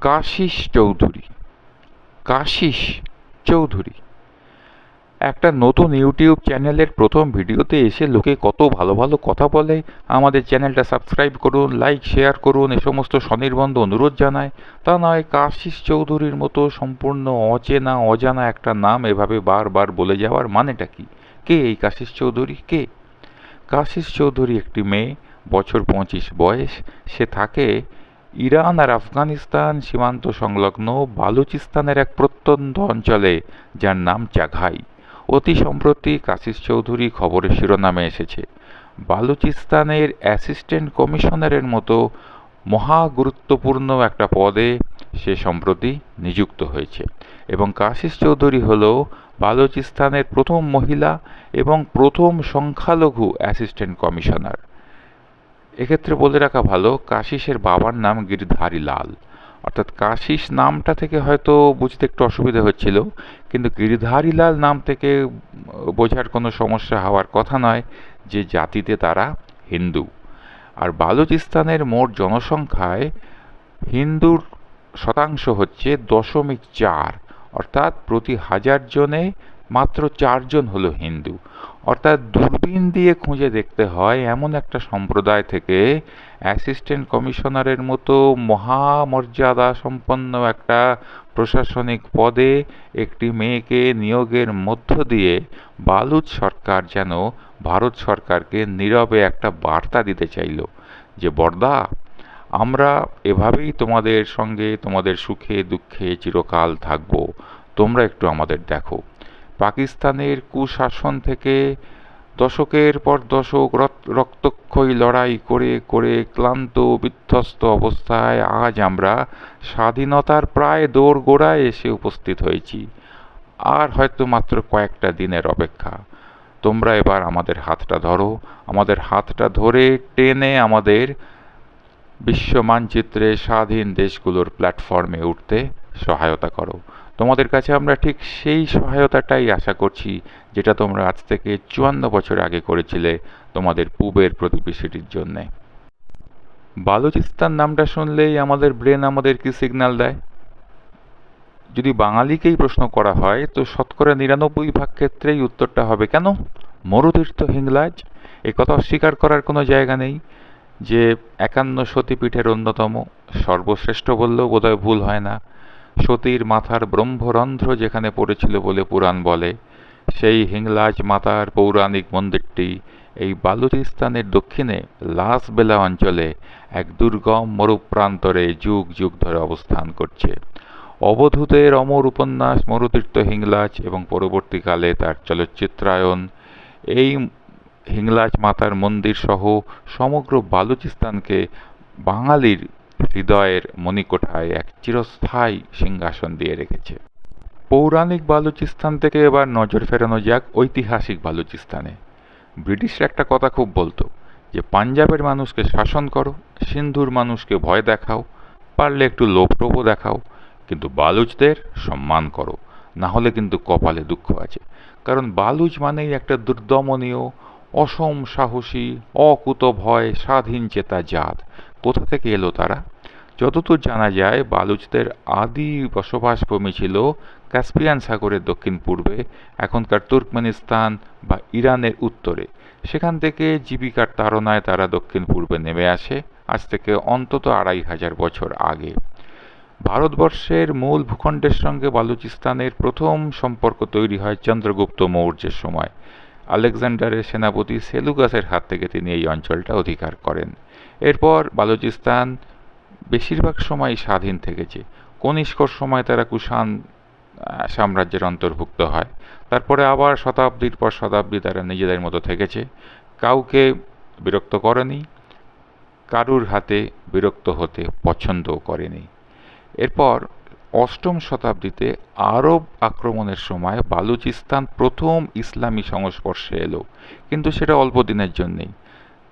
কাশিস চৌধুরী। কাশিস চৌধুরী। একটা নতুন ইউটিউব চ্যানেলের প্রথম ভিডিওতে এসে লোকে কত ভালো ভালো কথা বলে। আমাদের চ্যানেলটা সাবস্ক্রাইব করুন, লাইক, শেয়ার করুন, এ সমস্ত স্বনির্বন্ধ অনুরোধ জানায় তা নয়, কাশিস চৌধুরীর মতো সম্পূর্ণ অচেনা, অজানা একটা নাম এভাবে বারবার বলে যাওয়ার মানেটা কি? কে এই কাশিস চৌধুরী? কে? কাশিস চৌধুরী একটি মেয়ে, বছর পঁচিশ বয়স। সে থাকে ইরান আর আফগানিস্তান সীমান্ত সংলগ্ন বালুচিস্তানের এক প্রত্যন্ত অঞ্চলে, যার নাম চাঘাই। অতি সম্প্রতি কাশিস চৌধুরী খবরের শিরোনামে এসেছে। বালুচিস্তানের অ্যাসিস্ট্যান্ট কমিশনারের মতো মহা গুরুত্বপূর্ণ একটা পদে সে সম্প্রতি নিযুক্ত হয়েছে এবং কাশিস চৌধুরী হল বালুচিস্তানের প্রথম মহিলা এবং প্রথম সংখ্যালঘু অ্যাসিস্ট্যান্ট কমিশনার। এক্ষেত্রে বলে রাখা ভালো, কাশিসের বাবার নাম গিরিধারী লাল অর্থাৎ কাশিস নামটা থেকে হয়তো বুঝতে একটু অসুবিধা হচ্ছিল, কিন্তু গিরিধারী লাল নাম থেকে বোঝার কোনো সমস্যা হওয়ার কথা নয় যে জাতিতে তারা হিন্দু। আর বালুচিস্তানের মোট জনসংখ্যায় হিন্দুর শতাংশ হচ্ছে দশমিক চার, অর্থাৎ প্রতি হাজার জনে মাত্র চারজন হলো হিন্দু। অর্থাৎ দূরবীন দিয়ে খুঁজে দেখতে হয় এমন একটা সম্প্রদায় থেকে অ্যাসিস্ট্যান্ট কমিশনারের মতো মহামর্যাদা সম্পন্ন একটা প্রশাসনিক পদে একটি মেয়েকে নিয়োগের মধ্য দিয়ে বালুচ সরকার যেন ভারত সরকারকে নীরবে একটা বার্তা দিতে চাইল যে বর্দা আমরা এভাবেই তোমাদের সঙ্গে তোমাদের সুখে দুঃখে চিরকাল থাকব। তোমরা একটু আমাদের দেখো। পাকিস্তানের কুশাসন থেকে দশকের পর দশক রক্তক্ষয়ী লড়াই করে করে ক্লান্ত বিধ্বস্ত অবস্থায় আজ আমরা স্বাধীনতার প্রায় দোরগোড়ায় এসে উপস্থিত হয়েছি। আর হয়তো মাত্র কয়েকটা দিনের অপেক্ষা। তোমরা এবার আমাদের হাতটা ধরো। আমাদের হাতটা ধরে টেনে আমাদের বিশ্ব মানচিত্রে স্বাধীন দেশগুলোর প্ল্যাটফর্মে উঠতে সহায়তা করো। তোমাদের কাছে আমরা ঠিক সেই সহায়তাটাই আশা করছি, যেটা তোমরা আজ থেকে চুয়ান্ন বছর আগে করেছিলে তোমাদের পূবের প্রতিবেশীটির জন্যে। বালুচিস্তান নামটা শুনলেই আমাদের ব্রেন আমাদের কি সিগন্যাল দেয়? যদি বাঙালিকেই প্রশ্ন করা হয়, তো শতকরা নিরানব্বই ভাগ ক্ষেত্রেই উত্তরটা হবে কেন? মরুতীর্থ হিংলাজ। এ কথা অস্বীকার করার কোনো জায়গা নেই যে একান্ন সতীপীঠের অন্যতম সর্বশ্রেষ্ঠ বললেও বোধহয় ভুল হয় না। সতীর মাথার ব্রহ্মরন্ধ্র যেখানে পড়েছিল বলে পুরাণ বলে, সেই হিংলাজ মাতার পৌরাণিক মন্দিরটি এই বালুচিস্তানের দক্ষিণে লাসবেলা অঞ্চলে এক দুর্গম মরুপ্রান্তরে যুগ যুগ ধরে অবস্থান করছে। অবধূতের অমর উপন্যাস, মরুতীর্থ হিংলাজ এবং পরবর্তীকালে তার চলচ্চিত্রায়ন, এই হিংলাজ মাতার মন্দির সহ সমগ্র বালুচিস্তানকে বাঙালির হৃদয়ের মণিকোঠায় এক চিরস্থায়ী সিংহাসন দিয়ে রেখেছে। পৌরাণিক বালুচিস্তান থেকে এবার নজর ফেরানো যাক ঐতিহাসিক বালুচিস্তানে। ব্রিটিশরা একটা কথা খুব বলতো যে, পাঞ্জাবের মানুষকে শাসন করো, সিন্ধুর মানুষকে ভয় দেখাও, পারলে একটু লোভটোভও দেখাও, কিন্তু বালুচদের সম্মান করো, না হলে কিন্তু কপালে দুঃখ আছে। কারণ বালুচ মানেই একটা দুর্দমনীয়, অসম সাহসী অকুত ভয় স্বাধীন চেতা জাত। কোথা থেকে এলো তারা? যতদূর জানা যায়, বালুচদের আদি বসবাসভূমি ছিল ক্যাসপিয়ান সাগরের দক্ষিণ পূর্বে, এখনকার তুর্কমেনিস্তান বা ইরানের উত্তরে। সেখান থেকে জীবিকার তাড়নায় তারা দক্ষিণ পূর্বে নেমে আসে, আজ থেকে অন্তত আড়াই হাজার বছর আগে। ভারতবর্ষের মূল ভূখণ্ডের সঙ্গে বালুচিস্তানের প্রথম সম্পর্ক তৈরি হয় চন্দ্রগুপ্ত মৌর্যের সময়। আলেকজান্ডারের সেনাপতি সেলুগাসের হাত থেকে তিনি এই অঞ্চলটা অধিকার করেন। এরপর বালুচিস্তান বেশিরভাগ সময় স্বাধীন থেকেছে। কনিষ্কর সময় তারা কুষাণ সাম্রাজ্যের অন্তর্ভুক্ত হয়। তারপরে আবার শতাব্দীর পর শতাব্দী তারা নিজেদের মতো থেকেছে। কাউকে বিরক্ত করেনি, কারুর হাতে বিরক্ত হতে পছন্দও করেনি। এরপর অষ্টম শতাব্দীতে আরব আক্রমণের সময় বালুচিস্তান প্রথম ইসলামী সংস্পর্শে এলো। কিন্তু সেটা অল্প দিনের জন্যেই।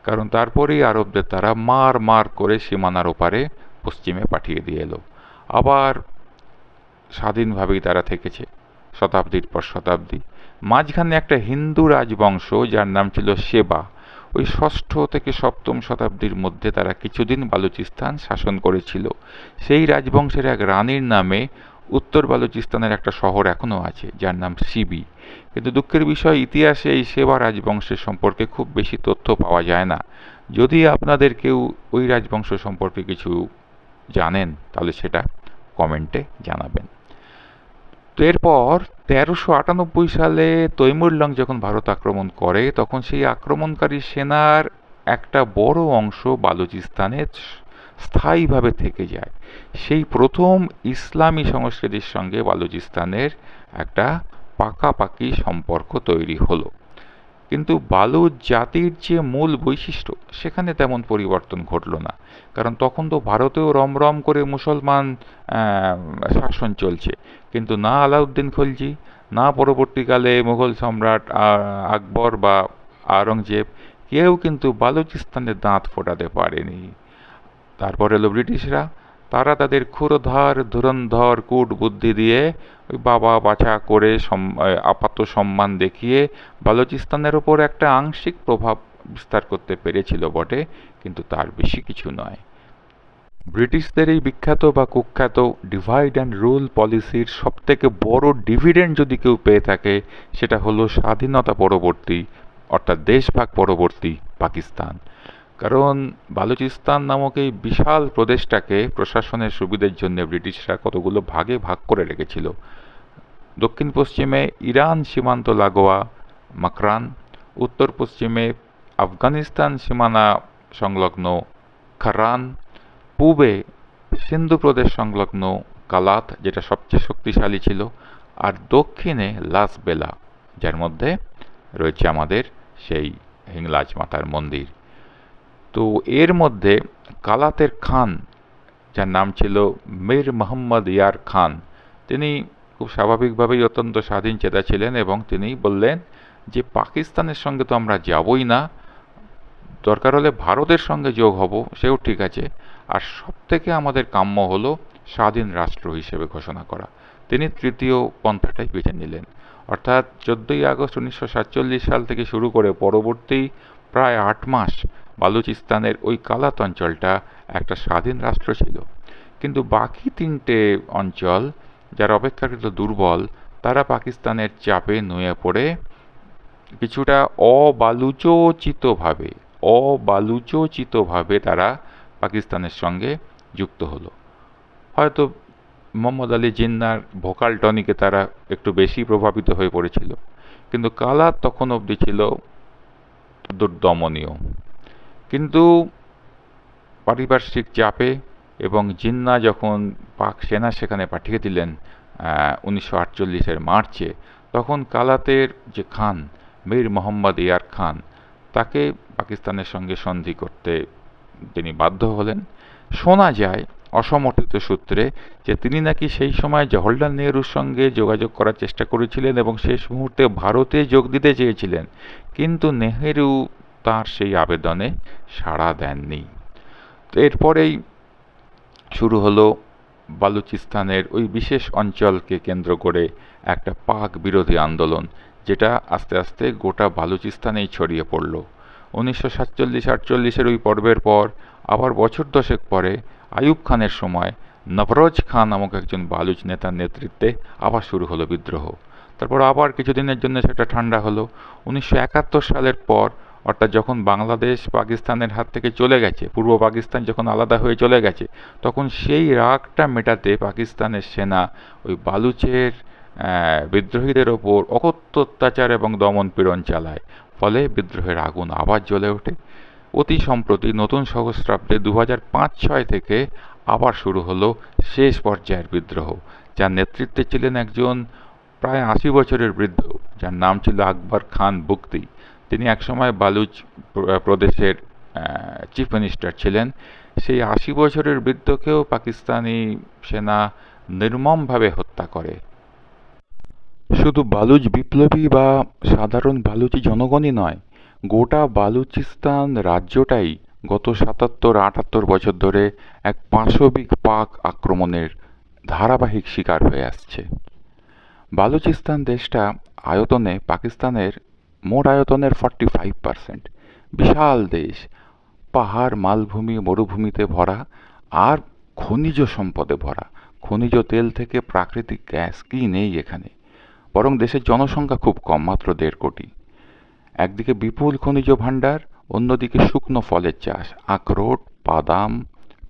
কারণ তারপরেই আরবদের তারা মার মার করে সীমানার ওপারে পশ্চিমে পাঠিয়ে দিয়ে এলো। আবার স্বাধীনভাবেই তারা থেকেছে, শতাব্দীর পর শতাব্দী। মাঝখানে একটা হিন্দু রাজবংশ যার নাম ছিল সেবা ওই ষষ্ঠ থেকে সপ্তম শতাব্দীর মধ্যে তারা কিছুদিন বালুচিস্তান শাসন করেছিল। সেই রাজবংশের এক রানীর নামে উত্তর বালুচিস্তানের একটা শহর এখনও আছে, যার নাম সিবি। কিন্তু দুঃখের বিষয়, ইতিহাসে এই সেবা রাজবংশের সম্পর্কে খুব বেশি তথ্য পাওয়া যায় না। যদি আপনাদের কেউ ওই রাজবংশ সম্পর্কে কিছু জানেন, তাহলে সেটা কমেন্টে জানাবেন। তো এরপর তেরোশো আটানব্বই সালে তৈমুরলং যখন ভারত আক্রমণ করে, তখন সেই আক্রমণকারী সেনার একটা বড় অংশ বালুচিস্তানে স্থায়ীভাবে থেকে যায়। সেই প্রথম ইসলামী সংস্কৃতির সঙ্গে বালুচিস্তানের একটা পাকাপাকি সম্পর্ক তৈরি হলো। কিন্তু বালুচ জাতির যে মূল বৈশিষ্ট্য, সেখানে তেমন পরিবর্তন ঘটল না। কারণ তখন তো ভারতেও রমরম করে মুসলমান শাসন চলছে। কিন্তু না আলাউদ্দিন খলজি, না পরবর্তীকালে মুঘল সম্রাট আকবর বা আওরঙ্গজেব কেউ কিন্তু বালুচিস্তানের দাঁত ফোটাতে পারেনি। তারপর এলো ব্রিটিশরা। তারা তাদের ক্ষুরধার ধুরন্ধর, কূট বুদ্ধি দিয়ে ওই বাবা বাছা করে আপাত সম্মান দেখিয়ে বালুচিস্তানের ওপর একটা আংশিক প্রভাব বিস্তার করতে পেরেছিল বটে, কিন্তু তার বেশি কিছু নয়। ব্রিটিশদের এই বিখ্যাত বা কুখ্যাত ডিভাইড অ্যান্ড রুল পলিসির সবথেকে বড় ডিভিডেন্ড যদি কেউ পেয়ে থাকে, সেটা হলো স্বাধীনতা পরবর্তী, অর্থাৎ দেশভাগ পরবর্তী পাকিস্তান। কারণ বালুচিস্তান নামক এই বিশাল প্রদেশটাকে প্রশাসনের সুবিধের জন্য ব্রিটিশরা কতগুলো ভাগে ভাগ করে রেখেছিল। দক্ষিণ পশ্চিমে ইরান সীমান্ত লাগোয়া মাকরান, উত্তর পশ্চিমে আফগানিস্তান সীমানা সংলগ্ন খারান পূবে সিন্ধু প্রদেশ সংলগ্ন কালাত, যেটা সবচেয়ে শক্তিশালী ছিল, আর দক্ষিণে লাসবেলা যার মধ্যে রয়েছে আমাদের সেই হিংলাজ মাতার মন্দির। তো এর মধ্যে কালাতের খান, যার নাম ছিল মীর মোহাম্মদ ইয়ার খান, তিনি খুব স্বাভাবিকভাবেই অত্যন্ত স্বাধীন চেতা ছিলেন এবং তিনি বললেন যে, পাকিস্তানের সঙ্গে তো আমরা যাবই না। দরকার হলে ভারতের সঙ্গে যোগ হব, সেও ঠিক আছে। আর সব থেকে আমাদের কাম্য হলো স্বাধীন রাষ্ট্র হিসেবে ঘোষণা করা। তিনি তৃতীয় পন্থাটাই বেছে নিলেন। অর্থাৎ চোদ্দোই আগস্ট উনিশশো সাতচল্লিশ সাল থেকে শুরু করে পরবর্তী প্রায় আট মাস বালুচিস্তানের ওই কালাত অঞ্চলটা একটা স্বাধীন রাষ্ট্র ছিল। কিন্তু বাকি তিনটে অঞ্চল যারা অপেক্ষাকৃত দুর্বল, তারা পাকিস্তানের চাপে নুয়ে পড়ে কিছুটা অবালুচোচিতভাবে অবালুচোচিতভাবে তারা পাকিস্তানের সঙ্গে যুক্ত হলো। হয়তো মোহাম্মদ আলী জিন্নার ভোকাল টনিকে তারা একটু বেশি প্রভাবিত হয়ে পড়েছিল, কিন্তু কালার তখন অবধি ছিল দুর্দমনীয়। কিন্তু পারিপার্শ্বিক চাপে এবং জিন্না যখন পাক সেনা সেখানে পাঠিয়ে দিলেন উনিশশো আটচল্লিশের মার্চে, তখন কালাতের যে খান, মীর মোহাম্মদ ইয়ার খান, তাকে পাকিস্তানের সঙ্গে সন্ধি করতে তিনি বাধ্য হলেন। শোনা যায় অসমর্থিত সূত্রে যে তিনি নাকি সেই সময় জওহরলাল নেহরুর সঙ্গে যোগাযোগ করার চেষ্টা করেছিলেন এবং শেষ মুহূর্তে ভারতে যোগ দিতে চেয়েছিলেন। কিন্তু নেহেরু তার সেই আবেদনে সাড়া দেননি। তো এরপরেই শুরু হলো বালুচিস্তানের ওই বিশেষ অঞ্চলকে কেন্দ্র করে একটা পাক বিরোধী আন্দোলন, যেটা আস্তে আস্তে গোটা বালুচিস্তানেই ছড়িয়ে পড়ল। উনিশশো সাতচল্লিশ আটচল্লিশের ওই পর্বের পর, আবার বছর দশেক পরে আইয়ুব খানের সময় নবরোজ খান নামক একজন বালুচ নেতার নেতৃত্বে আবার শুরু হলো বিদ্রোহ। তারপর আবার কিছুদিনের জন্য সেটা ঠান্ডা হলো। উনিশশো একাত্তর সালের পর, অর্থাৎ যখন বাংলাদেশ পাকিস্তানের হাত থেকে চলে গেছে, পূর্ব পাকিস্তান যখন আলাদা হয়ে চলে গেছে, তখন সেই রাগটা মেটাতে পাকিস্তানের সেনা ওই বালুচের বিদ্রোহীদের ওপর অকথ্য অত্যাচার এবং দমন পীড়ন চালায়। ফলে বিদ্রোহের আগুন আবার জ্বলে ওঠে। অতি সম্প্রতি নতুন সহস্রাব্দে দু হাজার পাঁচ ছয় থেকে আবার শুরু হলো শেষ পর্যায়ের বিদ্রোহ, যার নেতৃত্বে ছিলেন একজন প্রায় আশি বছরের বৃদ্ধ, যার নাম ছিল আকবর খান বুক্তি। তিনি একসময় বালুচ প্রদেশের চিফ মিনিস্টার ছিলেন। সেই আশি বছরের বৃদ্ধকেও পাকিস্তানি সেনা নির্মমভাবে হত্যা করে। শুধু বালুচ বিপ্লবী বা সাধারণ বালুচি জনগণই নয়, গোটা বালুচিস্তান রাজ্যটাই গত সাতাত্তর, আটাত্তর বছর ধরে এক পাশবিক পাক আক্রমণের ধারাবাহিক শিকার হয়ে আসছে। বালুচিস্তান দেশটা আয়তনে, পাকিস্তানের মোট আয়তনের ফর্টি ফাইভ পার্সেন্ট বিশাল দেশ, পাহাড়, মালভূমি, মরুভূমিতে ভরা আর খনিজ সম্পদে ভরা। খনিজ তেল থেকে প্রাকৃতিক গ্যাস কি নেই এখানে? বরং দেশের জনসংখ্যা খুব কম, মাত্র দেড় কোটি। একদিকে বিপুল খনিজ ভাণ্ডার, অন্যদিকে শুকনো ফলের চাষ, আখরোট, বাদাম,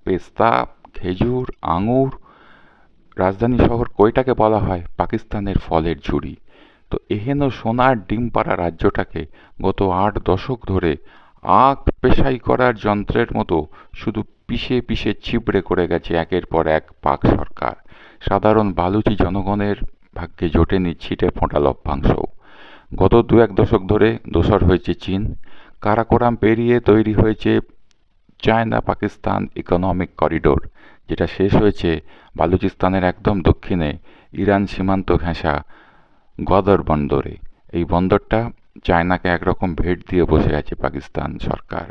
পেস্তা, খেজুর, আঙুর। রাজধানী শহর কোয়েটাকে বলা হয়? পাকিস্তানের ফলের ঝুড়ি। তো এহেন সোনার ডিম পাড়া রাজ্যটাকে গত আট দশক ধরে আখ পেশাই করার যন্ত্রের মতো শুধু পিষে পিষে ছিবড়ে করে গেছে একের পর এক পাক সরকার। সাধারণ বালুচি জনগণের ভাগ্যে জোটেনি ছিটে ফোঁটা লভ্যাংশও গত দু এক দশক ধরে দোসর হয়েছে চীন। কারাকোরাম পেরিয়ে তৈরি হয়েছে চায়না পাকিস্তান ইকোনমিক করিডোর, যেটা শেষ হয়েছে বালুচিস্তানের একদম দক্ষিণে ইরান সীমান্ত ঘেঁষা গদর বন্দরে। এই বন্দরটা চায়নাকে একরকম ভেট দিয়ে বসে আছে পাকিস্তান সরকার।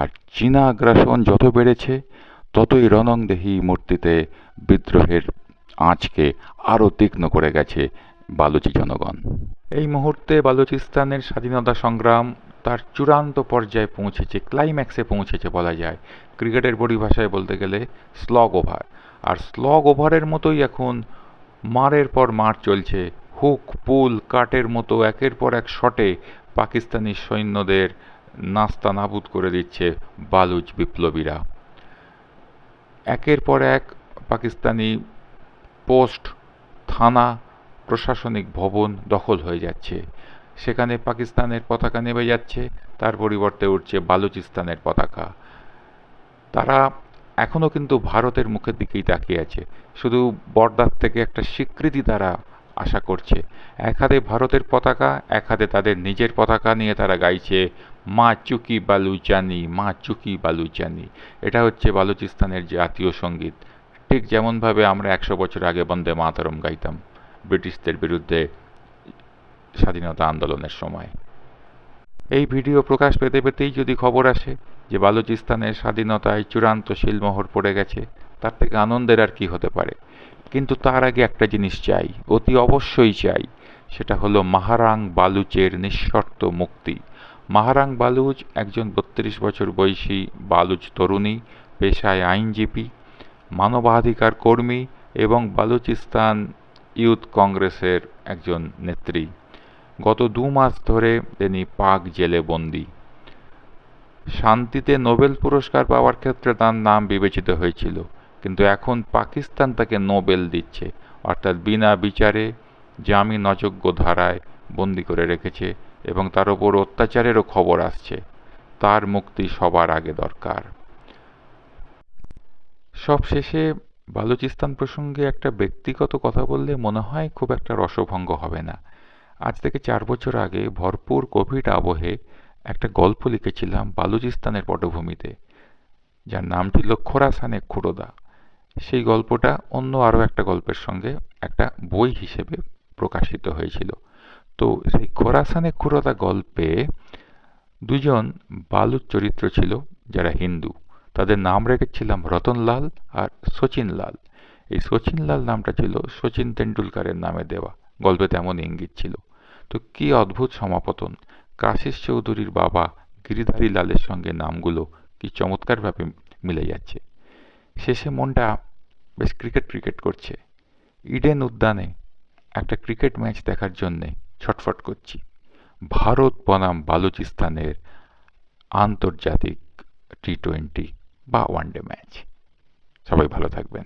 আর চীনা আগ্রাসন যত বেড়েছে, ততই রণংদেহী মূর্তিতে বিদ্রোহের আঁচকে আরও তীক্ষ্ণ করে গেছে বালুচি জনগণ। এই মুহূর্তে বালুচিস্তানের স্বাধীনতা সংগ্রাম তার চূড়ান্ত পর্যায়ে পৌঁছেছে ক্লাইম্যাক্সে পৌঁছেছে বলা যায়। ক্রিকেটের পরিভাষায় বলতে গেলে স্লগ ওভার আর স্লগ ওভারের মতোই এখন মারের পর মার চলছে হুক পুল কাটের মতো একের পর এক শটে পাকিস্তানি সৈন্যদের নাস্তা নাবুদ করে দিচ্ছে বালুচ বিপ্লবীরা। একের পর এক পাকিস্তানি পোস্ট, থানা, প্রশাসনিক ভবন দখল হয়ে যাচ্ছে। সেখানে পাকিস্তানের পতাকা নেমে যাচ্ছে, তার পরিবর্তে উঠছে বালুচিস্তানের পতাকা। তারা এখনও কিন্তু ভারতের মুখের দিকেই তাকিয়ে আছে। শুধু বর্দার থেকে একটা স্বীকৃতি তারা আশা করছে। এক হাতে ভারতের পতাকা, এক হাতে তাদের নিজের পতাকা নিয়ে তারা গাইছে, মা চুকি বালুচানি, মা চুকি বালুচানি। এটা হচ্ছে বালুচিস্তানের জাতীয় সংগীত। ঠিক যেমনভাবে আমরা একশো বছর আগে বন্দে মাতরম গাইতাম ব্রিটিশদের বিরুদ্ধে স্বাধীনতা আন্দোলনের সময়। এই ভিডিও প্রকাশ পেতে পেতেই যদি খবর আসে যে বালুচিস্তানের স্বাধীনতায় চূড়ান্ত শিলমোহর পড়ে গেছে, তার থেকে আনন্দের আর কি হতে পারে? কিন্তু তার আগে একটা জিনিস চাই, অতি অবশ্যই চাই, সেটা হলো মাহারাং বালুচের নিঃশর্ত মুক্তি। মাহারাং বালুচ একজন বত্রিশ বছর বয়সী বালুচ তরুণী, পেশায় আইনজীবী মানবাধিকার কর্মী এবং বালুচিস্তান ইউথ কংগ্রেসের একজন নেত্রী। গত দু মাস ধরে তিনি পাক জেলে বন্দী। শান্তিতে নোবেল পুরস্কার পাওয়ার ক্ষেত্রে তার নাম বিবেচিত হয়েছিল, কিন্তু এখন পাকিস্তান তাকে নোবেল দিচ্ছে, অর্থাৎ বিনা বিচারে জামিন অযোগ্য ধারায় বন্দি করে রেখেছে এবং তার ওপর অত্যাচারেরও খবর আসছে। তার মুক্তি সবার আগে দরকার। সব শেষে বালুচিস্তান প্রসঙ্গে একটা ব্যক্তিগত কথা বললে মনে হয় খুব একটা রসভঙ্গ হবে না। আজ থেকে চার বছর আগে ভরপুর কোভিড আবহে একটা গল্প লিখেছিলাম বালুচিস্তানের পটভূমিতে। যার নাম ছিল খোরাসানে খুড়োদা। সেই গল্পটা অন্য আরও একটা গল্পের সঙ্গে একটা বই হিসেবে প্রকাশিত হয়েছিল। তো সেই খোরাসানে খুড়োদা গল্পে দুজন বালুর চরিত্র ছিল যারা হিন্দু। তাদের নাম রেখেছিলাম রতনলাল আর শচীনলাল এই শচীনলাল নামটা ছিল শচীন তেন্ডুলকারের নামে দেওয়া। গল্পে তেমন ইঙ্গিত ছিল। তো কি অদ্ভুত সমাপতন! কাশিস চৌধুরীর বাবা গিরিধারী লালের সঙ্গে নামগুলো কি চমৎকারভাবে মিলে যাচ্ছে। শেষে মনটা বেশ ক্রিকেট ক্রিকেট করছে। ইডেন উদ্যানে একটা ক্রিকেট ম্যাচ দেখার জন্যে ছটফট করছি। ভারত বনাম বালুচিস্তানের আন্তর্জাতিক টি টোয়েন্টি বা ওয়ানডে ম্যাচ। সবাই ভালো থাকবেন।